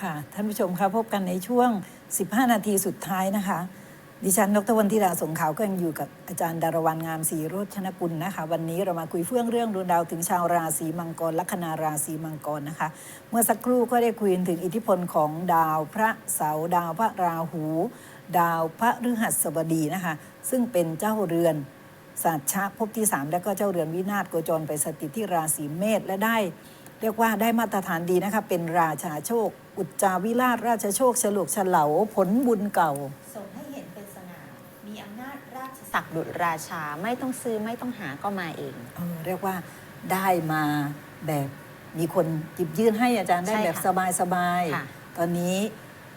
ค่ะ ท่านผู้ชมคะพบกันในช่วง 15 นาทีสุดท้ายนะคะ ดิฉันดรวันธิราสงขาวก็ยังอยู่กับอาจารย์ดารวันงามศรีโรจนกุลนะคะ วันนี้เรามาคุยเฟื่องเรื่องดวงดาวถึงชาวราศีมังกรลัคนาราศีมังกรนะคะ เมื่อสักครู่ก็ได้คุยถึงอิทธิพลของดาวพระเสาร์ดาวพระราหู ดาวพระฤหัสบดีนะคะ ซึ่งเป็นเจ้าเรือนศาสตชะภพที่ 3 แล้วก็เจ้าเรือนวินาศโกจรไปสถิตที่ราศีเมษและได้ เรียกว่าได้มาตรฐานดีนะคะ เป็นราชาโชค อุจจาวิราชราชโชคฉลุกฉลาผลบุญเก่าส่งให้เห็นเป็นสง่า มีอำนาจราชศักดิ์ดุจราชาไม่ต้องซื้อไม่ต้องหาก็มาเอง เออเรียกว่าได้มาแบบมีคนหยิบยื่นให้อาจารย์ได้ใช่แบบค่ะสบายสบายๆค่ะตอนนี้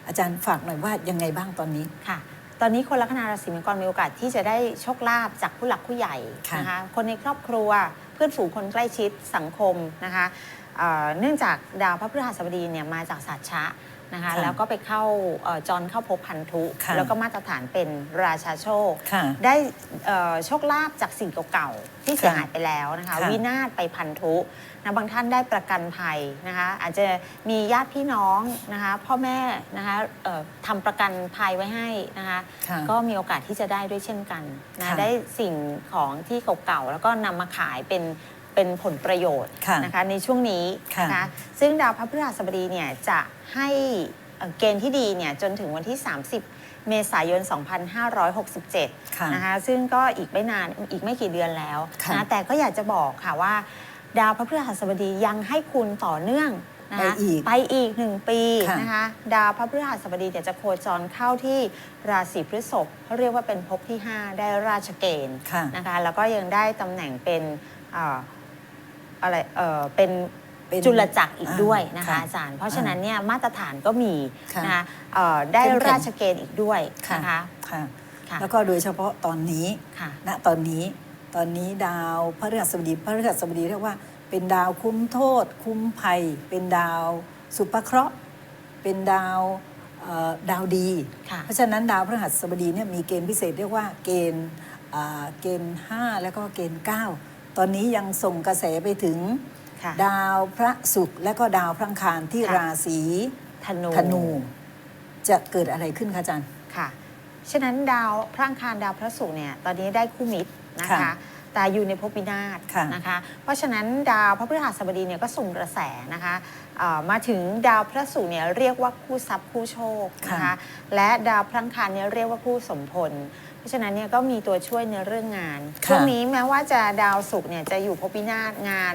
อาจารย์ฝากหน่อยว่ายังไงบ้างตอนนี้ ค่ะ ตอนนี้คนลัคนาราศีมังกรมีโอกาสที่จะได้โชคลาภจากผู้หลักผู้ใหญ่ค่ะนะคะ คนในครอบครัว เพื่อนฝูงคนใกล้ชิดสังคมนะคะ เอ่อเนื่องจากดาวพระพฤหัสบดีเนี่ยมาจากศาสตร์ชะนะคะค่ะแล้วก็ไปเข้าเอ่อจรเข้าพบพันธุค่ะแล้วก็มาตรฐานเป็นราชาโชคค่ะได้เอ่อโชคลาภจากสิ่งเก่าๆ ที่เสียหายค่ะไปแล้วนะคะค่ะวินาศไปพันธุนะบางท่านได้ประกันภัยนะคะอาจจะมีญาติพี่น้องนะคะพ่อแม่นะคะเอ่อทำประกันภัยไว้ให้นะคะค่ะก็มีโอกาสที่จะได้ด้วยเช่นกันนะค่ะได้สิ่งของที่เก่าๆ แล้วก็นำมาขายเป็น เป็นผลประโยชน์ค่ะนะคะในช่วงนี้ค่ะนะคะซึ่งดาวพระพฤหัสบดีเนี่ยจะให้เอ่อเกณฑ์ที่ดีเนี่ยจนถึงวันที่ 30 เมษายน2567ค่ะนะคะซึ่งก็อีกไม่นานอีกไม่กี่เดือนแล้วค่ะนะแต่ก็อยากจะบอกค่ะว่า ดาวพระพฤหัสบดียังให้คุณต่อเนื่องนะคะไปอีกไปอีกหนึ่งปีค่ะ นะคะดาวพระพฤหัสบดีเนี่ยจะโคจรเข้าที่ราศีพฤษภเขาเรียกว่าเป็นภพที่ 5 ได้ราชเกณฑ์ ค่ะ นะคะแล้วก็ยังได้ตำแหน่งเป็นเอ่อ อะไรเออเป็นเป็นจุลจักรอีกด้วยนะค่ะคะอาจารย์ เพราะฉะนั้นเนี่ยมาตรฐานก็มีค่ะนะคะเอ่อได้เข้มแข็ง ราชเกณฑ์อีกด้วยนะคะค่ะ ค่ะแล้วก็โดยเฉพาะตอนนี้ ค่ะ ณตอนนี้ตอนนี้ดาวพระฤหัสบดีพระฤหัสบดีเรียกว่า เป็นดาวคุ้มโทษ คุ้มภัย เป็นดาวสุภเคราะห์ เป็นดาวเอ่อดาวดี ค่ะ เพราะฉะนั้นดาวพฤหัสบดีเนี่ยมีเกณฑ์พิเศษเรียกว่าเกณฑ์อ่าเกณฑ์ 5 แล้วก็เกณฑ์ 9 ตอนนี้ยังส่งกระแสไปถึง ค่ะดาวพระศุกร์และก็ดาวพระอังคารที่ค่ะ ราศีธนูธนู จะเกิดอะไรขึ้นคะอาจารย์ ค่ะ ฉะนั้นดาวพระอังคารดาวพระศุกร์เนี่ยตอนนี้ได้คู่มิตรนะคะ ค่ะแต่อยู่ในภพวินาศค่ะนะคะ เพราะฉะนั้นดาวพระพฤหัสบดีเนี่ยก็ส่งกระแสนะคะเอ่อมาถึงดาวพระศุกร์เนี่ยเรียกว่าคู่ทรัพย์คู่โชคนะคะค่ะ และดาวพระอังคารเนี่ยเรียกว่าคู่สมพล เพราะฉะนั้นเนี่ยก็มีตัวช่วยในเรื่องงานค่ะ ช่วงนี้แม้ว่าจะดาวศุกร์เนี่ยจะอยู่ภพวินาศงาน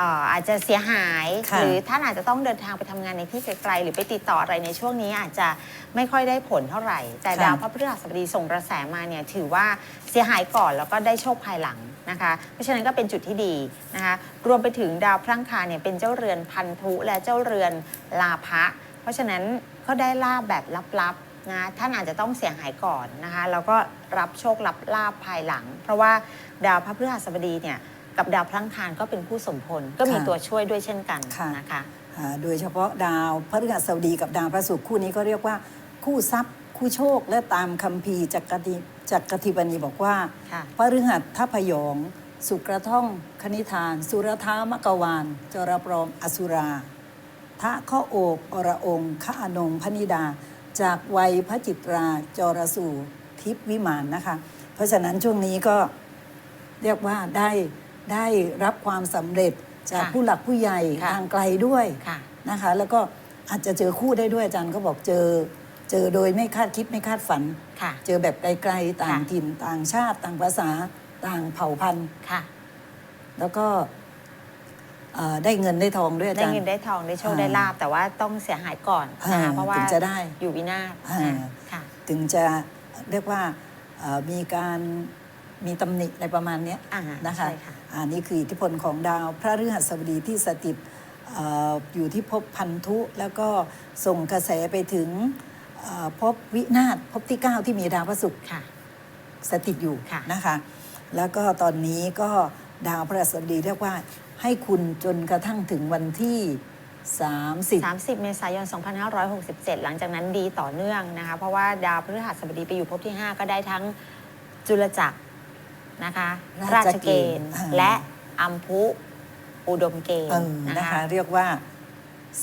เอ่ออาจจะเสียหายค่ะ หรือท่านอาจจะต้องเดินทางไปทำงานในที่ไกลๆหรือไปติดต่ออะไรในช่วงนี้อาจจะไม่ค่อยได้ผลเท่าไหร่ แต่ค่ะดาวพระพฤหัสบดีส่งกระแสมาเนี่ยถือว่าเสียหายก่อนแล้วก็ได้โชคภายหลังนะคะ เพราะฉะนั้นก็เป็นจุดที่ดีนะคะรวมไปถึงดาวพระอังคารเนี่ยเป็นเจ้าเรือนพันธุและเจ้าเรือนลาภะเพราะฉะนั้นก็ได้ลาบแบบลับๆ นะท่านอาจจะต้องเสียหายก่อนนะคะแล้วก็รับโชครับลาบภายหลัง เพราะว่าดาวพระพฤหัสบดีเนี่ย กับดาวพระอังคารก็เป็นคู่สมพลก็มีค่ะตัวช่วยด้วยเช่นกันค่ะ นะคะ อ่าโดยเฉพาะดาวพฤหัสบดีกับดาวพระศุกร์คู่นี้ก็เรียกว่า คู่ทรัพย์ คู่โชค และตามคัมภีร์จักรติจักรทิบณีบอกว่าค่ะ พฤหัสทัพยอง สุกระท่องคณิธาน สุรท้ามกวานจรปรอมอสุรา ทะข้อโอบอระองค์ขะอนงพนิดา จากวัยพระจิตราจรสู่ทิพย์วิมานนะคะ เพราะฉะนั้นช่วงนี้ก็เรียกว่าได้ ได้รับความสำเร็จจากค่ะผู้หลักผู้ใหญ่ค่ะ ทางไกลด้วยค่ะ นะคะ แล้วก็อาจจะเจอคู่ได้ด้วยอาจารย์ก็บอกเจอ เจอโดยไม่คาดคิดไม่คาดฝัน ค่ะ เจอแบบไกลๆต่างค่ะ ถิ่นต่างชาติ ต่างภาษาต่างเผ่าพันธุ์ ค่ะ แล้วก็เอ่อได้เงินได้ทองด้วยอาได้จารย์ เงินได้ทองได้โชคอ่าได้ลาบแต่ว่าต้องเสียหายก่อนนะคะอ่าเพราะว่าถึงจะได้อยู่วินาศอ่านะค่ะ ถึงจะเรียกว่าเอ่อมีการ มีตำหนิอะไรประมาณเนี้ยอ่านะคะใช่ค่ะ อันนี้คืออิทธิพลของดาวพระฤหัสบดีที่สถิตเอ่ออยู่ที่ภพพันธุ แล้วก็ส่งกระแสไปถึงเอ่อภพวินาศภพที่ 9 ที่มีดาวพระศุกร์ ค่ะ สถิตอยู่ค่ะ นะคะ แล้วก็ตอนนี้ก็ดาวพระฤหัสบดีเรียกว่าให้คุณจนกระทั่งถึงวันที่ 30 30 เมษายน 2567 หลังจากนั้นดีต่อเนื่องนะคะ เพราะว่าดาวพฤหัสบดีไปอยู่ภพที่ 5 ก็ได้ทั้งจุลจักร นะคะราราชชเกเกณฑ์ณฑ์อ่า และอัมพุอุดมเกณเอฑ์อนะนะคะคะเรียกว่า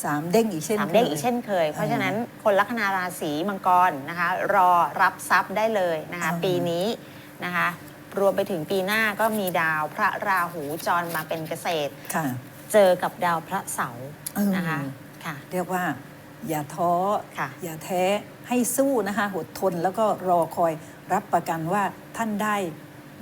สามเด้งอีกเช่นสามคยเด้งอีกเช่นเคย เพราะฉะนั้นคนลัคนาราศีมังกรนะคะรอรับทรัพย์ได้เลยนะคะอืมปีนี้นะคะรวมไปถึงปีหน้าก็มีดาวพระราหูจรมาเป็นเกษตร ค่ะเจอกับดาวพระเสาร์อืมนะคะค่ะเรียกว่า อย่าท้อ ค่ะ อย่าแท้ให้สู้นะคะอดทนแล้วก็รอคอยรับประกันว่าท่านได้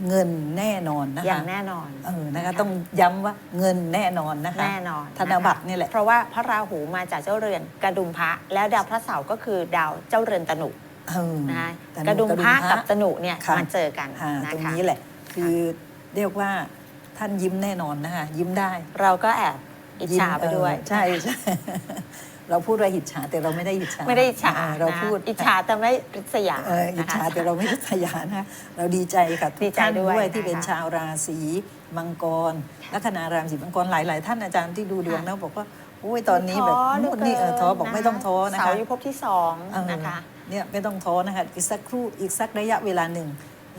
เงินแน่นอนนะคะอย่างแน่นอนเออนะคะต้องย้ำว่าเงินแน่นอนนะคะ แน่นอนธนบัตรนี่แหละเพราะว่าพระราหูมาจากเจ้าเรือนกระดุมพระ แล้วดาวพระเสาร์ก็คือดาวเจ้าเรือนตนุเออนะคะแต่กระดุมพระกับตนุเนี่ยค่ะมาเจอกันค่ะนะตรงคะนี้แหละ คือเรียกว่าท่านยิ้มแน่นอนนะคะยิ้มได้ เราก็แอบอิจฉาไปด้วยเออใช่ใช่ เราพูดว่าอิจฉาแต่เราไม่ได้อิจฉาไม่ได้อิจฉาเออเรานะพูดอิจฉาแต่ไม่ริษยาเอออิจฉานะคะแต่เราไม่ริษยานะเราดีใจกับทุดีกใจท่านด้วยด้วยที่นะคะเป็นชาวราศีมังกรลัคนาราศีมังกรหลาย ๆ ท่านอาจารย์ที่ดูดวงนะบอกว่าโอ้ยตอนนี้แบบท้อเหลืนู่นนี่เออท้อบอกไม่ต้องท้อนะเสาคะร์อยู่ภพที่สองเออนะคะเนี่ยไม่ต้องท้อนะคะอีกสักครู่อีกสักระยะเวลาหนึ่ง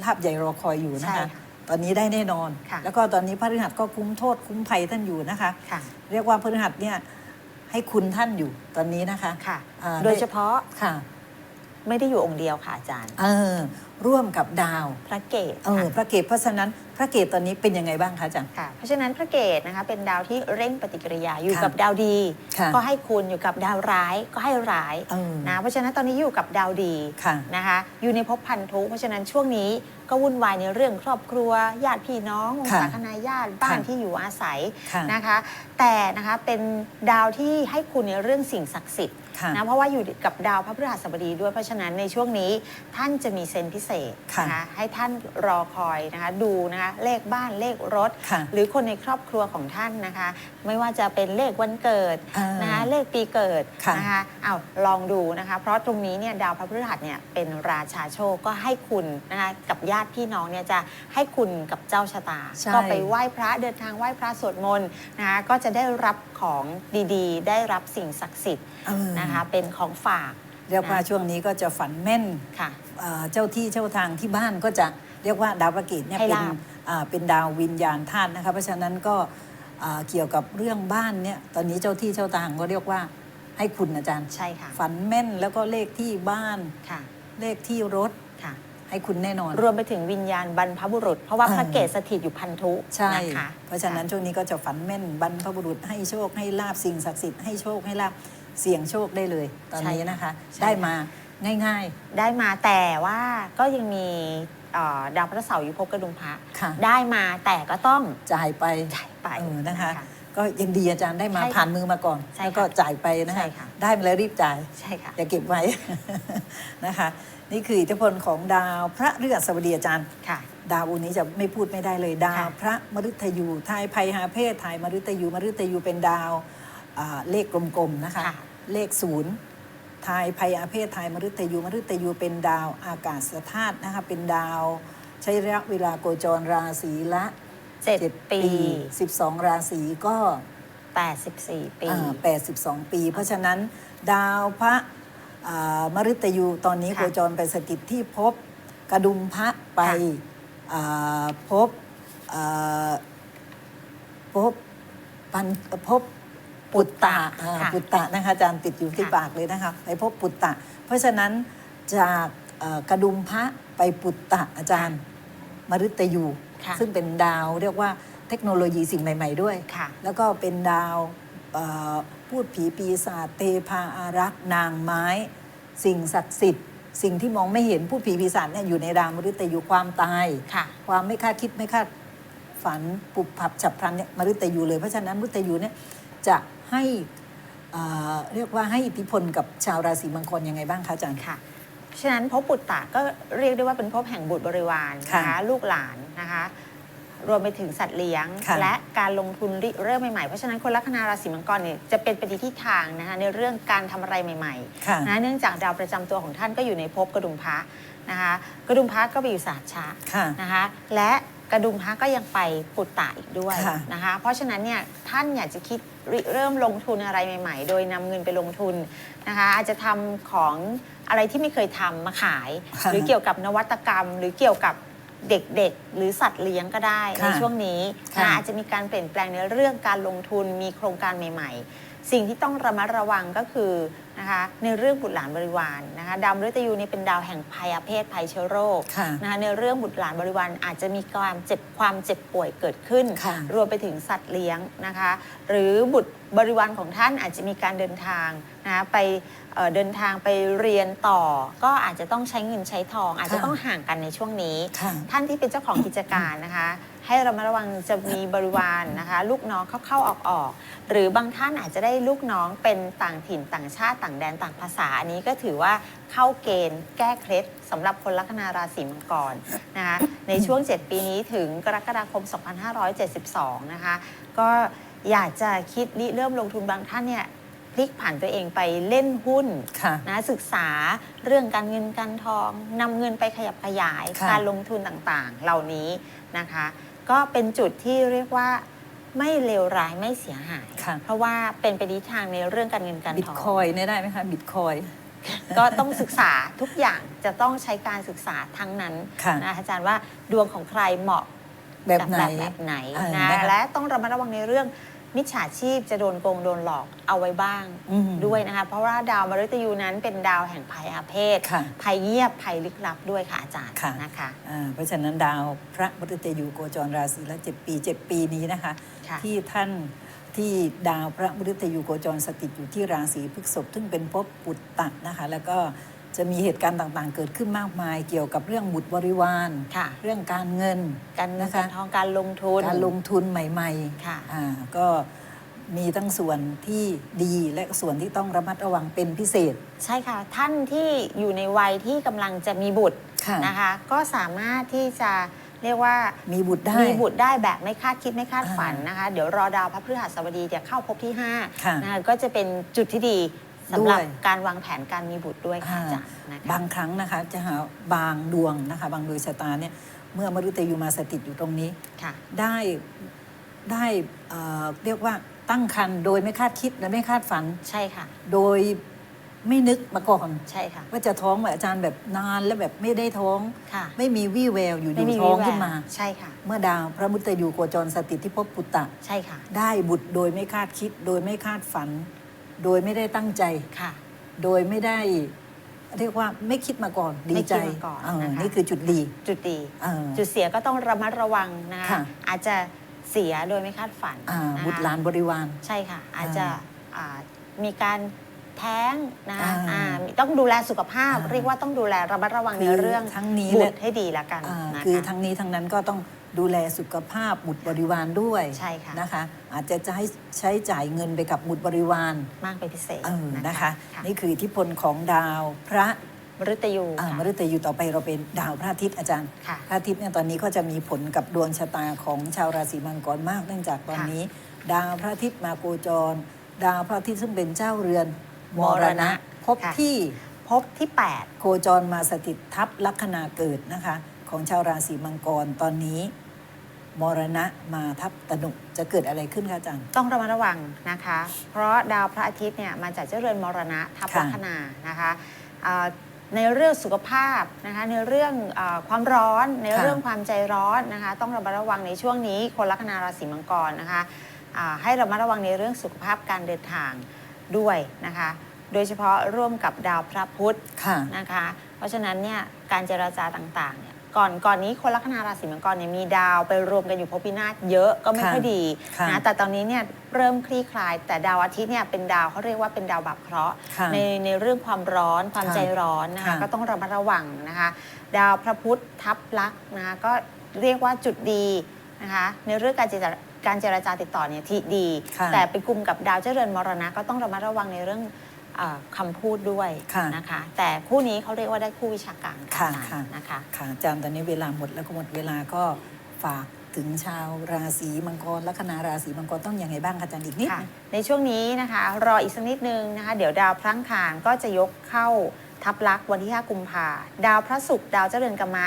ลาบใหญ่รอคอยอยู่นะใช่คะค่ะตอนนี้ได้แน่นอนค่ะแล้วก็ตอนนี้พระฤหัสก็คุ้มโทษคุ้มภัยท่านอยู่นะคะค่ะเรียกว่าพฤหัสเนี่ย ให้คุณท่านอยู่ตอนนี้นะคะค่ะ อ่าโดยเฉพาะค่ะไม่ได้อยู่องค์เดียวค่ะอาจารย์ เออร่วมกับดาว พระเกตเออค่ะ พระเกตเพราะฉะนั้น พระเกตตอนนี้เป็นยังไงบ้างคะอาจารย์ ค่ะเพราะฉะนั้นพระเกตนะคะเป็นดาวที่เร่งปฏิกิริยาอยู่ค่ะกับดาวดี ค่ะก็ให้คุณอยู่กับดาวร้ายก็ให้ร้ายเออ นะเพราะฉะนั้นตอนนี้อยู่กับดาวดีค่ะ นะคะอยู่ในภพพันธุเพราะฉะนั้นช่วงนี้ก็วุ่นวายในเรื่องครอบครัวญาติพี่น้องวงค่ะศาคณาญาติบ้านค่ะ ที่อยู่อาศัยค่ะ นะคะ แต่นะคะเป็นดาวที่ให้คุณในเรื่องสิ่งศักดิ์สิทธิ์ค่ะ นะเพราะว่าอยู่กับดาวพระพฤหัสบดีด้วยเพราะฉะนั้นในช่วงนี้ท่านจะมีเซนส์พิเศษค่ะ นะคะให้ท่านรอคอยนะคะดูนะคะเลขบ้านเลขรถ ค่ะหรือคนในครอบครัวของท่านนะคะ ไม่ว่าจะเป็นเลขวันเกิดอ่านนะคะเลขปีเกิดค่ะ นะคะเอาลองดูนะคะ เพราะตรงนี้เนี่ยดาวพระพฤหัสเนี่ยเป็นราชาโชคก็ให้คุณนะคะกับญาติพี่น้องเนี่ยจะให้คุณกับเจ้าชะตา ใช่ ก็ไปไหว้พระเดินทางไหว้พระสวดมนต์นะคะก็จะได้รับของดีๆ ได้รับสิ่งศักดิ์สิทธิ์เออนะคะเป็นของฝากเรียกว่าช่วงนี้ก็จะฝันแม่นค่ะ เอ่อเจ้าที่เจ้าทางที่บ้านก็จะ เรียกว่าดาวพระเกตเนี่ยให้เป็นลาบอ่าเป็นดาววิญญาณธาตุนะคะเพราะฉะนั้นก็อ่าเกี่ยวกับเรื่องบ้านเนี่ยตอนนี้เจ้าที่เจ้าทางก็เรียกว่าให้คุณอาจารย์ ใช่ค่ะฝันแม่นแล้วก็เลขที่บ้าน ค่ะเลขที่รถค่ะ ให้คุณแน่นอน รวมไปถึงวิญญาณบรรพบุรุษ เพราะว่าเออพระเกศสถิตอยู่พันธุใช่ นะคะเพราะฉะนั้นช่วงนี้ก็จะฝันแม่นบรรพบุรุษให้โชคให้ลาบสิ่งศักดิ์สิทธิ์ให้โชคให้ลาบเสี่ยงโชคได้เลยตอนนี้นะคะใช่ได้มาง่าย ได้มาแต่ว่าก็ยังมี เอ่อดาวพระเสาร์อยู่ภพกระดุมพระค่ะได้มาแต่ก็ต้องๆจ่ายไปจ่ายไป เออนะคะ ก็ยังดีอาจารย์ได้มาใช่ค่ะผ่านมือมาก่อนใช่ค่ะแล้วก็จ่ายไปนะใช่คะค่ะ ได้มาแล้วรีบจ่าย ใช่ค่ะ อย่าเก็บไว้ นะคะ นี่คืออิทธิพลของดาวพระเรือสบดีอาจารย์ ค่ะ ดาวอุนี้จะไม่พูดไม่ได้เลยดาว ค่ะพระมฤตยูทายภัยหาเพศทายมฤตยูมฤตยูเป็นดาวอ่าเลขกลมๆนะคะ ค่ะเลขศูนย์ ทายภัยอาเพศทายมฤตยูมฤตยูเป็นดาวอากาศธาตุนะคะเป็นดาว ใช้ระยะเวลาโคจรราศีละเจ็ดเจ็ดปี 12 ราศีก็ 84 ปีอ่า82 ปี เพราะฉะนั้นดาวพระอ่ามฤตยูตอนนี้ค่ะโคจรไปสถิตที่ภพกระดุมพระไปค่ะอ่าภพอ่าภพปันภพ ปุตตะอ่าค่ะ ปุตตะนะคะอาจารย์ติดอยู่ที่ค่ะปากเลยนะคะไปภพปุตตะ เพราะฉะนั้นจากเอ่อกระดุมพระไปปุตตะอาจารย์มฤตยู ค่ะซึ่งเป็นดาวเรียกว่าเทคโนโลยีสิ่งใหม่ ๆ ด้วย ค่ะ แล้วก็เป็นดาวเอ่อพูดผีปีศาจเทพาอารักษ์นางไม้ สิ่งศักดิ์สิทธิ์ สิ่งที่มองไม่เห็นพูดผีปีศาจเนี่ยอยู่ในดาวมฤตยูความตาย ค่ะ ความไม่คาดคิดไม่คาดฝันปุบผับฉับพลันเนี่ยมฤตยูเลยเพราะฉะนั้นมฤตยูเนี่ย จะให้เอ่อเรียกว่าให้อิทธิพลกับชาวราศีมังกรยังไงบ้างคะอาจารย์ค่ะฉะนั้นภพปุตตะก็เรียกได้ว่าเป็นภพแห่งบุตรบริวารค่ะนะคะลูกหลานนะคะรวมไปถึงสัตว์เลี้ยงค่ะและการลงทุนริเริ่มใหม่ๆ เพราะฉะนั้นคนลัคนาราศีมังกรเนี่ยจะเป็นไปในทิศทางนะคะในเรื่องการทำอะไรใหม่ค่ะๆนะเนื่องจากดาวประจำตัวของท่านก็อยู่ในภพกระดุมพระนะคะกระดุมพระก็ไปอยู่ศาสตร์ชะค่ะนะคะและ กระดุมพระก็ยังไปปุตตะอีกด้วยค่ะ นะคะ เพราะฉะนั้นเนี่ยท่านอยากจะคิดริเริ่มลงทุนอะไรใหม่ ๆ โดยนำเงินไปลงทุนนะคะอาจจะทำของอะไรที่ไม่เคยทำมาขายค่ะหรือเกี่ยวกับนวัตกรรม หรือเกี่ยวกับเด็กๆ หรือสัตว์เลี้ยงก็ได้ค่ะในช่วงนี้ค่ะนะอาจจะมีการเปลี่ยนแปลงในเรื่องการลงทุนมีโครงการใหม่ ๆ สิ่งที่ต้องระมัดระวังก็คือ นะคะในเรื่องบุตรหลานบริวารนะคะดาวมฤตยูนี่เป็นดาวแห่งภัยอาเพศภัยเชื้อโรคค่ะนะคะในเรื่องบุตรหลานบริวารอาจจะมีความเจ็บความเจ็บป่วยเกิดขึ้น ค่ะ รวมไปถึงสัตว์เลี้ยงนะคะหรือบุตรบริวารของท่านอาจจะมีการเดินทางนะคะไปเอ่อเดินทางไปเรียนต่อ ก็อาจจะต้องใช้เงินใช้ทอง อาจจะค่ะต้องห่างกันในช่วงนี้ ค่ะ ท่านที่เป็นเจ้าของกิจการนะคะ ให้เรามาระวังจะมีบริวารนะคะ ลูกน้องเข้าเข้าออกออกๆหรือบางท่านอาจจะได้ลูกน้องเป็นต่างถิ่นต่างชาติต่างแดนต่างภาษาอันนี้ก็ถือว่าเข้าเกณฑ์แก้เคล็ดสำหรับคนลัคนาราศีมังกรนะคะในช่วง 7 ปีนี้ถึงกรกฎาคม 2572 นะคะ ก็อยากจะคิดริเริ่มลงทุนบางท่านเนี่ยพลิกผันตัวเองไปเล่นหุ้นค่ะนะศึกษาเรื่องการเงินการทองนำเงินไปขยับขยายค่ะการลงทุนต่างๆ เหล่านี้นะคะ ก็เป็นจุดที่เรียกว่าไม่เลวร้ายไม่เสียหาย ค่ะ เพราะว่าเป็นไปในทิศทางในเรื่องการเงินการบิตทอง คอยเนี่ยได้ไหมคะบิตคอยก็ต้องศึกษาทุกอย่างจะต้องใช้การศึกษาทั้งนั้นค่ะ นะอาจารย์ว่าดวงของใครเหมาะแบบไหนแบบแบบไหนเออนะนะคะ และต้องระมัดระวังในเรื่อง มิจฉาชีพจะโดนโกงโดนหลอกเอาไว้บ้างอืมด้วยนะคะ เพราะว่าดาวมฤตยูนั้นเป็นดาวแห่งภัยอาเพศค่ะภัยเงียบภัยลึกลับด้วยค่ะอาจารย์ค่ะนะคะอ่าเพราะฉะนั้นดาวพระมฤตยูโคจรราศีละเจ็ดปีเจ็ดปีนี้นะคะค่ะที่ท่านที่ดาวพระมฤตยูโคจรสถิตอยู่ที่ราศีพฤษภซึ่งเป็นภพปุตตะนะคะ แล้วก็ จะมีเหตุการณ์ต่างๆ เกิดขึ้นมากมาย เกี่ยวกับเรื่องบุตรบริวารค่ะเรื่องการเงินการเงินนะคะการทองการลงทุน การลงทุนใหม่ค่ะๆอ่าก็มีทั้งส่วนที่ดีและส่วนที่ต้องระมัดระวังเป็นพิเศษ ใช่ค่ะ ท่านที่อยู่ในวัยที่กำลังจะมีบุตรค่ะนะคะ ก็สามารถที่จะเรียกว่ามีบุตรได้มีบุตรได้แบบไม่คาดคิดไม่คาดอ่าฝันนะคะ เดี๋ยวรอดาวพระพฤหัสบดีจะเข้าภพที่ค่ะ5นะคะก็จะเป็นจุดที่ดี สำหรับด้วย การวางแผนการมีบุตรด้วยค่ะอ่าอาจารย์นะคะ บางครั้งนะคะจะหาบางดวงนะคะ บางดวงชะตาเนี่ยเมื่อมฤตยูมาสถิตอยู่ตรงนี้ ค่ะ ได้ได้เอ่อเรียกว่าตั้งครรภ์โดยไม่คาดคิดและไม่คาดฝัน ใช่ค่ะ โดยไม่นึกมาก่อน ใช่ค่ะ ว่าจะท้องแบบอาจารย์แบบนานแล้วแบบไม่ได้ท้อง ค่ะไม่มีวี่แววอยู่ไม่ดีมีท้องวี่แววขึ้นมา ใช่ค่ะ เมื่อดาวพระมุตยูโคจรสถิตที่ภพปุตตะ ใช่ค่ะ ได้บุตรโดยไม่คาดคิดโดยไม่คาดฝัน โดยไม่ได้ตั้งใจ ค่ะ โดยไม่ได้เรียกว่าไม่คิดมาก่อนดีใจไม่คิดมาก่อนเออนะคะ นี่คือจุดดีจุดดี เออ จุดเสียก็ต้องระมัดระวังนะคะค่ะ อาจจะเสียโดยไม่คาดฝันอ่านะคะบุตรหลานบริวาร ใช่ค่ะ อาจจะอ่ามีการแท้งนะคะอ่าอ่าต้องดูแลสุขภาพ อ่า เรียกว่าต้องดูแลระมัดระวังคืในอเรื่องทั้งนี้บุและตรให้ดีละกันอ่านะคะ คือทั้งนี้ทั้งนั้นก็ต้อง ดูแลสุขภาพบุตรบริวารด้วยใช่ค่ะนะคะ อาจจะใช้ใช้จ่ายเงินไปกับบุตรบริวารมากเป็นพิเศษเออนะคะค่ะนี่คืออิทธิพลของดาวพระมฤตยูอ่าค่ะมฤตยูต่อไปเราเป็นดาวพระอาทิตย์อาจารย์ค่ะพระอาทิตย์เนี่ยตอนนี้ก็จะมีผลกับดวงชะตาของชาวราศีมังกรมาก เนื่องจากตอนนี้ ดาวพระอาทิตย์มาโคจร ดาวพระอาทิตย์ซึ่งเป็นเจ้าเรือนมรณะพบค่ะที่พบที่โคจรมาสถิตทับลัคนาเกิดนะคะ ของชาวราศีมังกรตอนนี้ มรณะมาทับตนุจะเกิดอะไรขึ้นคะอาจารย์8ต้องระมัดระวังนะคะ เพราะดาวพระอาทิตย์เนี่ยมาจากเจ้าเรือนมรณะทับค่ะลัคนานะคะอ่าในเรื่องสุขภาพนะคะในเรื่องอาความร้อนในเรื่องความใจร้อนนะคะ ต้องระมัดระวังในช่วงนี้คนลัคนาราศีมังกรนะคะอ่าให้ระมัดระวังในเรื่องสุขภาพการเดินทางด้วยนะคะ โดยเฉพาะร่วมกับดาวพระพุธค่ะนะคะ เพราะฉะนั้นเนี่ยการเจราจาต่างๆเนี่ย ก่อนก่อนนี้คนลัคนาราศีมังกรเนี่ยมีดาวไปรวมกันอยู่ภพวินาศเยอะก็ไม่ค่ะค่อยดีค่ะนะแต่ตอนนี้เนี่ยเริ่มคลี่คลาย แต่ดาวอาทิตย์เนี่ยเป็นดาวเขาเรียกว่าเป็นดาวบาปเคราะห์ค่ะในในเรื่องความร้อนความค่ะใจร้อนนะคะค่ะ ก็ต้องระมัดระวังนะคะ ดาวพระพุธทับลักษณ์นะคะก็เรียกว่าจุดดีนะคะ ในเรื่องการเจรการเจรจาติดต่อเนี่ยที่ดี ค่ะแต่ไปกลุ่มกับดาวเจริญมรณะก็ต้องระมัดระวังในเรื่อง เออคำพูดด้วยค่ะ นะคะ แต่คู่นี้เขาเรียกว่าได้คู่วิชาการค่ะอาจารย์ค่ะนะคะ ค่ะอาจารย์ตอนนี้เวลาหมดแล้วก็หมดเวลาก็ฝากถึงชาวราศีมังกรลัคนาราศีมังกรต้องยังไงบ้างคะอาจารย์อีกนิดค่ะนึง ในช่วงนี้นะคะรออีกสักนิดนึงนะคะ เดี๋ยวดาวพลังคารก็จะยกเข้าทับลักษณ์วันที่ 5 กุมภาดาวพระศุกร์ดาวเจริญกรรมะ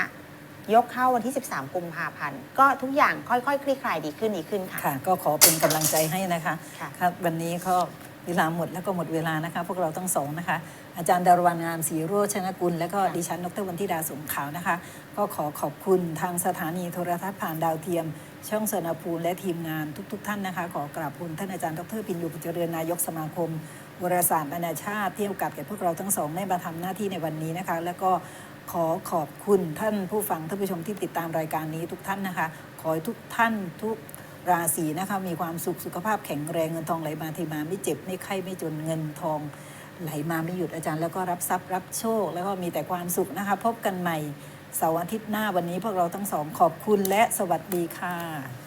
ยกเข้าวันที่ 13 กุมภาพันธ์ ก็ทุกอย่างค่อยๆ คลี่คลายดีขึ้นดีขึ้นค่ะ ค่ะก็ขอเป็นกำลังใจให้นะคะค่ะ ครับวันนี้ก็ เวลาหมดแล้วก็หมดเวลานะคะ พวกเราทั้งสองนะคะ อาจารย์ดารวันงามศรีโรจนกุล และก็ดิฉันดรวันธิดาสงขาวนะคะ ก็ขอขอบคุณทางสถานีโทรทัศน์ผ่านดาวเทียม ช่องสนภูมิและทีมงานทุก ๆท่านนะคะ ขอกราบคุณท่านอาจารย์ดรพินยูปเจริญนายกสมาคมวารสารนานาชาติที่โอกาสแก่พวกเราทั้งสองได้มาทำหน้าที่ในวันนี้นะคะ แล้วก็ขอขอบคุณท่านผู้ฟังท่านผู้ชมที่ติดตามรายการนี้ทุกท่านนะคะ ขอให้ทุกท่านทุก ราศีนะคะมีความสุขสุขภาพแข็งแรงเงินทองไหลมาเทมาไม่เจ็บไม่ไข้ไม่จนเงินทองไหลมาไม่หยุดอาจารย์แล้วก็รับทรัพย์รับโชค แล้วก็มีแต่ความสุขนะคะ พบกันใหม่เสาร์อาทิตย์หน้าวันนี้พวกเราทั้งสองขอบคุณและสวัสดีค่ะ